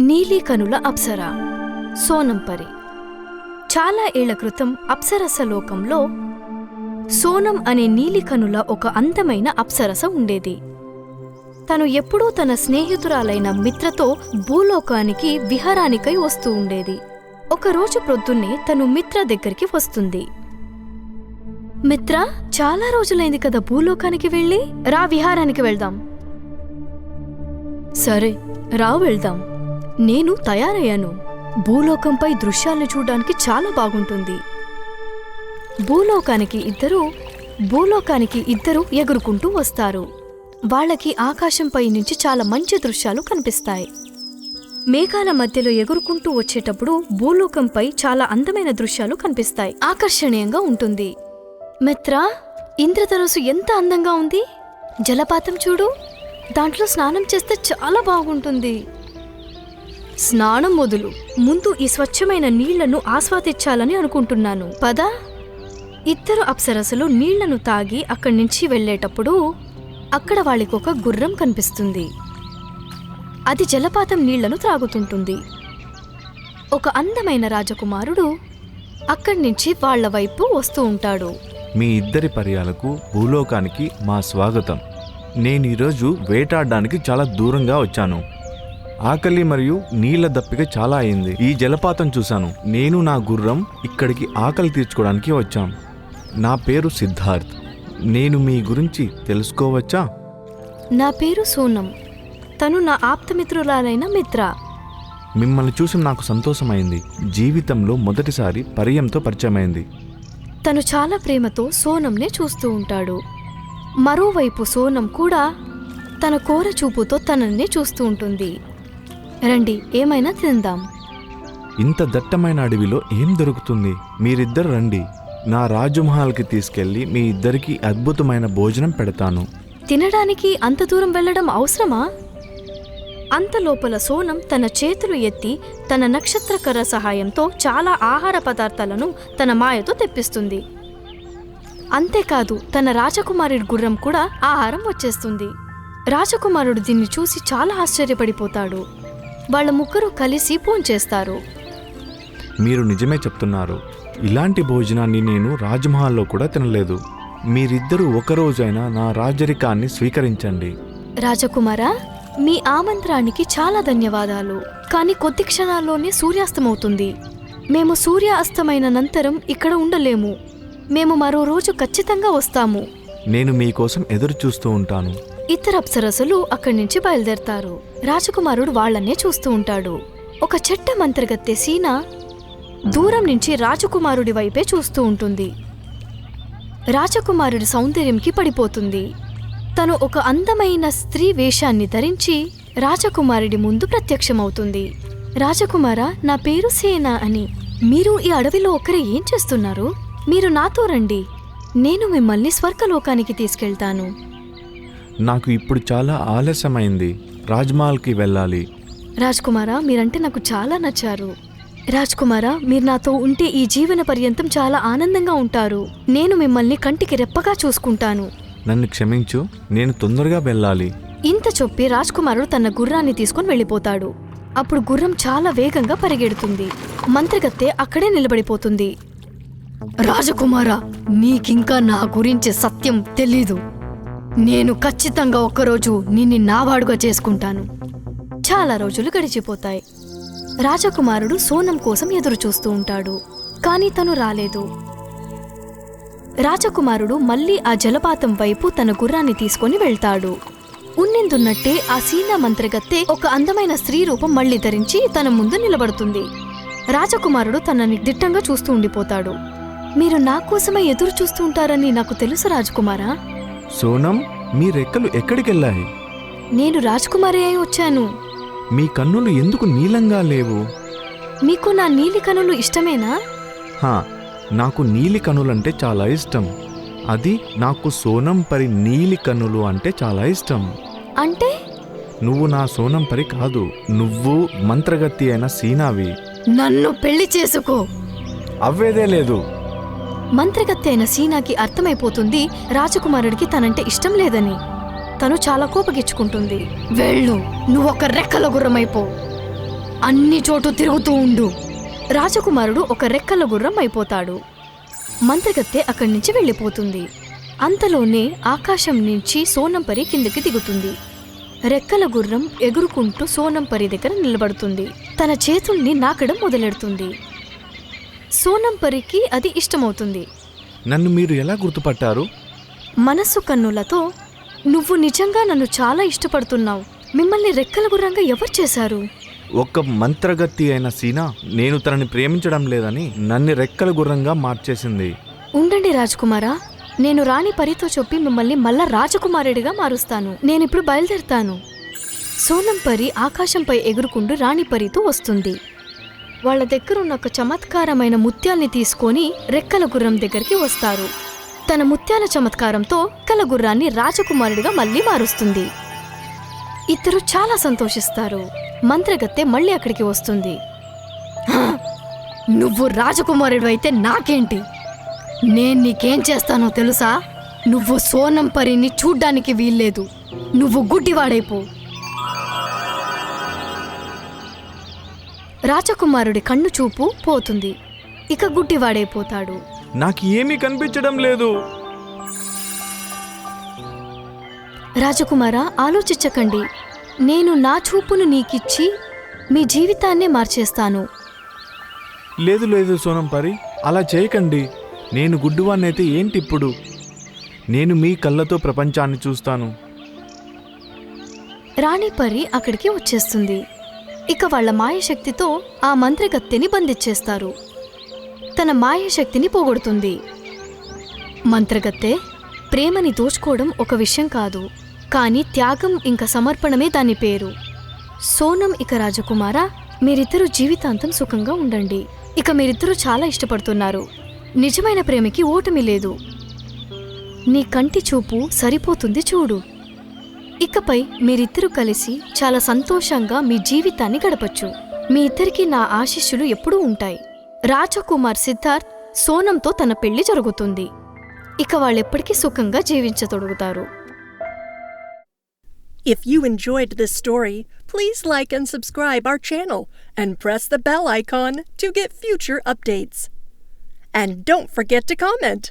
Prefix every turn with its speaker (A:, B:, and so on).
A: నీలికనుల అప్సర సోనంపరి చాలా ఏళ్ళ క్రితం అప్సరస లోకంలో సోనం అనే నీలికనుల ఒక అందమైన అప్సరస ఉండేది. తను ఎప్పుడూ తన స్నేహితురాలైన మిత్రతో భూలోకానికి విహారానికై వస్తూ ఉండేది. ఒకరోజు ప్రొద్దున్నే తను మిత్ర దగ్గరికి వస్తుంది. మిత్ర చాలా రోజులైంది కదా భూలోకానికి వెళ్ళి? రా విహారానికి వెళ్దాం. సరే రా వెళ్దాం. నేను తయారయ్యాను. భూలోకంపై దృశ్యాలను చూడడానికి చాలా బాగుంటుంది. భూలోకానికి ఇద్దరు భూలోకానికి ఇద్దరు ఎగురుకుంటూ వస్తారు. వాళ్ళకి ఆకాశంపై నుంచి చాలా మంచి దృశ్యాలు కనిపిస్తాయి. మేఘాల మధ్యలో ఎగురుకుంటూ వచ్చేటప్పుడు భూలోకంపై చాలా అందమైన దృశ్యాలు కనిపిస్తాయి. ఆకర్షణీయంగా ఉంటుంది. మిత్ర ఇంద్రధనుసు ఎంత అందంగా ఉంది. జలపాతం చూడు. దాంట్లో స్నానం చేస్తే చాలా బాగుంటుంది. స్నానం మొదలు. ముందు ఈ స్వచ్ఛమైన నీళ్ళను ఆస్వాదించాలని అనుకుంటున్నాను. పద. ఇద్దరు అప్సరసలు నీళ్ళను తాగి అక్కడి నుంచి వెళ్ళేటప్పుడు అక్కడ వాళ్ళకొక గుర్రం కనిపిస్తుంది. అది జలపాతం నీళ్ళను త్రాగుతుంటుంది. ఒక అందమైన రాజకుమారుడు అక్కడి నుంచి వాళ్ళ వైపు వస్తూ ఉంటాడు.
B: మీ ఇద్దరి పర్యాలకు భూలోకానికి మా స్వాగతం. నేను ఈరోజు వేటాడడానికి చాలా దూరంగా వచ్చాను. ఆకలి మరియు నీళ్ళ దప్పిక చాలా అయింది. ఈ జలపాతం చూశాను. నేను నా గుర్రం ఇక్కడికి ఆకలి తీర్చుకోవడానికి వచ్చాం నా పేరు సిద్ధార్థ్. నేను మీ గురించి తెలుసుకోవచ్చా?
A: నా పేరు సోనం. తను నా ఆప్తమిత్రురాలైన మిత్ర.
B: మిమ్మల్ని చూసి నాకు సంతోషమైంది. జీవితంలో మొదటిసారి పర్యంతో పరిచయమైంది.
A: తను చాలా ప్రేమతో సోనంనే చూస్తూ ఉంటాడు. మరోవైపు సోనం కూడా తన కోర చూపుతో తనన్నే చూస్తూ ఉంటుంది. రండి ఏమైనా తిందాం.
B: ఇంత దట్టమైన అడవిలో ఏం దొరుకుతుంది? మీరిద్దరు రండి. నా రాజమహల్కి తీసుకెళ్ళి మీ ఇద్దరికి అద్భుతమైన భోజనం పెడతాను.
A: తినడానికి అంత దూరం వెళ్ళడం అవసరమా? అంత లోపల సోనం తన చేతులు ఎత్తి తన నక్షత్రకర్ర సహాయంతో చాలా ఆహార పదార్థాలను తన మాయతో తెప్పిస్తుంది. అంతేకాదు తన రాజకుమారుడి గుర్రం కూడా ఆహారం వచ్చేస్తుంది. రాజకుమారుడు దీన్ని చూసి చాలా ఆశ్చర్యపడిపోతాడు. వాళ్ళ ముగ్గురు కలిసి చేస్తారు.
B: మీరు నిజమే చెప్తున్నారు. ఇలాంటి భోజనాన్ని నేను రాజమహల్లో కూడా తినలేదు. మీరిద్దరూ ఒకరోజైనా నా రాజరికాన్ని స్వీకరించండి.
A: రాజకుమారా మీ ఆమంత్రానికి చాలా ధన్యవాదాలు. కానీ కొద్ది క్షణాల్లోనే సూర్యాస్తమవుతుంది. మేము సూర్య అస్తమైన నంతరం ఇక్కడ ఉండలేము. మేము మరో రోజు ఖచ్చితంగా వస్తాము.
B: నేను మీకోసం ఎదురు చూస్తూ ఉంటాను.
A: ఇతర అప్సరసులు అక్కడి నుంచి బయలుదేరతారు. రాజకుమారుడు వాళ్ళనే చూస్తూ ఉంటాడు. ఒక చెట్ట మంత్రగత్తె సీన దూరం నుంచి రాజకుమారుడి వైపే చూస్తూ ఉంటుంది. రాజకుమారుడి సౌందర్యంకి పడిపోతుంది. తను ఒక అందమైన స్త్రీ వేషాన్ని ధరించి రాజకుమారుడి ముందు ప్రత్యక్షమవుతుంది. రాజకుమార నా పేరు సేన అని. మీరు ఈ అడవిలో ఒకరే ఏం చేస్తున్నారు? మీరు నాతో రండి. నేను మిమ్మల్ని స్వర్గలోకానికి తీసుకెళ్తాను.
B: నాకు ఇప్పుడు చాలా ఆలస్యమైంది. రాజ్మహల్కి వెళ్ళాలి.
A: రాజ్కుమారా మీరంటే నాకు చాలా నచ్చారు. రాజ్కుమారా మీరు నాతో ఉంటే ఈ జీవన పర్యంతం చాలా ఆనందంగా ఉంటారు. నేను మిమ్మల్ని కంటికి రెప్పగా చూసుకుంటాను.
B: నన్ను క్షమించు నేను తొందరగా వెళ్ళాలి.
A: ఇంత చెప్పి రాజ్కుమారుడు తన గుర్రాన్ని తీసుకొని వెళ్ళిపోతాడు. అప్పుడు గుర్రం చాలా వేగంగా పరిగెడుతుంది. మంత్రిగత్తె అక్కడే నిలబడిపోతుంది. రాజకుమార నీకింకా నా గురించి సత్యం తెలీదు. నేను ఖచ్చితంగా ఒక్కరోజు నిన్ను నావాడుగా చేసుకుంటాను. చాలా రోజులు గడిచిపోతాయి. రాజకుమారుడు సోనం కోసం ఎదురు చూస్తూ ఉంటాడు కానీ తను రాలేదు. రాజకుమారుడు మళ్ళీ ఆ జలపాతం వైపు తన గుర్రాన్ని తీసుకొని వెళ్తాడు. ఉన్నెందున్నట్టే ఆ సీనా మంత్రగత్తె ఒక అందమైన స్త్రీ రూపం మళ్ళీ ధరించి తన ముందు నిలబడుతుంది. రాజకుమారుడు తనని దిట్టంగా చూస్తూ ఉండిపోతాడు. మీరు నా కోసమే ఎదురు చూస్తూ ఉంటారని నాకు తెలుసు రాజకుమారా.
B: సోనం మీ రెక్కలు ఎక్కడికెళ్ళాయి?
A: నేను రాజకుమారి అయి వచ్చాను.
B: మీ కన్నులు ఎందుకు నీలంగా లేవు?
A: మీకు నా నీలి కనులు ఇష్టమేనా?
B: హా నాకు నీలి కనులంటే చాలా ఇష్టం. అది నాకు సోనం పరి నీలి కన్నులు అంటే చాలా ఇష్టం.
A: అంటే?
B: నువ్వు నా సోనం పరి కాదు నువ్వు మంత్రగతి అయిన సీనావి.
A: నన్ను పెళ్ళి చేసుకో.
B: అవ్వేదే లేదు.
A: మంత్రిగత్తె అయిన సీనాకి అర్థమైపోతుంది రాజకుమారుడికి తనంటే ఇష్టం లేదని. తను చాలా కోపగించుకుంటుంది. వెళ్ళు నువ్వొక రెక్కల గుర్రమైపో. అన్ని చోటు తిరుగుతూ ఉండు. రాజకుమారుడు ఒక రెక్కల గుర్రం అయిపోతాడు మంత్రిగత్తె అక్కడి నుంచి వెళ్ళిపోతుంది. అంతలోనే ఆకాశం నుంచి సోనంపరి కిందకి దిగుతుంది. రెక్కల గుర్రం ఎగురుకుంటూ సోనంపరి దగ్గర నిలబడుతుంది. తన చేతుల్ని నాకడం మొదలెడుతుంది. సోనంపరికి అది ఇష్టమవుతుంది.
B: నన్ను మీరు ఎలా గుర్తుపట్టారు?
A: మనస్సు కన్నులతో నువ్వు నిజంగా నన్ను చాలా ఇష్టపడుతున్నావు. మిమ్మల్ని రెక్కల గుర్రంగా ఎవరు చేశారు?
B: ఒక్క మంత్రగత్తి అయిన సీనా నేను తనని ప్రేమించడం లేదని నన్ను రెక్కల గుర్రంగా మార్చేసింది.
A: ఉండండి రాజకుమారా నేను రాణి పరితో చెప్పి మిమ్మల్ని మళ్ళా రాజకుమారుడిగా మారుస్తాను. నేనిప్పుడు బయలుదేరుతాను. సోనం పరి ఆకాశంపై ఎగురుకుంటూ రాణి పరితో వస్తుంది. వాళ్ళ దగ్గరున్న ఒక చమత్కారమైన ముత్యాల్ని తీసుకొని రెక్కల గుర్రం దగ్గరికి వస్తారు. తన ముత్యాల చమత్కారంతో రెక్కల గుర్రాన్ని రాజకుమారుడిగా మళ్ళీ మారుస్తుంది. ఇద్దరు చాలా సంతోషిస్తారు. మంత్రగత్తె మళ్ళీ అక్కడికి వస్తుంది. నువ్వు రాజకుమారుడు అయితే నాకేంటి? నేను నీకేం చేస్తానో తెలుసా? నువ్వు సోనం పరిని చూడ్డానికి వీల్లేదు. నువ్వు గుడ్డివాడైపో. రాజకుమారుడి కన్ను చూపు పోతుంది. ఇక గుడ్డివాడైపోతాడు
B: నాకు ఏమీ కనిపించడం లేదు.
A: రాజకుమారా ఆలోచించకండి. నేను నా చూపును నీకిచ్చి మీ జీవితాన్నే మార్చేస్తాను.
B: లేదు లేదు సోనం పరి అలా చేయకండి. నేను గుడ్డివాన్నైతే ఏంటి ఇప్పుడు నేను మీ కళ్ళతో ప్రపంచాన్ని చూస్తాను.
A: రాణి పరి అక్కడికి వచ్చేస్తుంది. ఇక వాళ్ళ మాయశక్తితో ఆ మంత్రగత్తెని బంధించేస్తారు. తన మాయశక్తిని పోగొడుతుంది. మంత్రగత్తె ప్రేమని దోచుకోవడం ఒక విషయం కాదు కానీ త్యాగం ఇంకా సమర్పణమే దాని పేరు. సోనం ఇక రాజకుమార మీరిద్దరూ జీవితాంతం సుఖంగా ఉండండి. ఇక మీరిద్దరూ చాలా ఇష్టపడుతున్నారు. నిజమైన ప్రేమకి ఓటమి లేదు. నీ కంటి చూపు సరిపోతుంది చూడు. ఇకపై మీరిద్దరూ కలిసి చాలా సంతోషంగా మీ జీవితాన్ని గడపచ్చు మీ ఇద్దరికి నా ఆశీస్సులు ఎప్పుడూ ఉంటాయి రాజకుమార్ సిద్ధార్థ్ సోనంతో తన పెళ్ళి జరుగుతుంది ఇక వాళ్ళెప్పటికీ సుఖంగా జీవించతొడుగుతారు
C: If you enjoyed this story, please like and subscribe our channel and press the bell icon to get future updates. And don't forget to comment.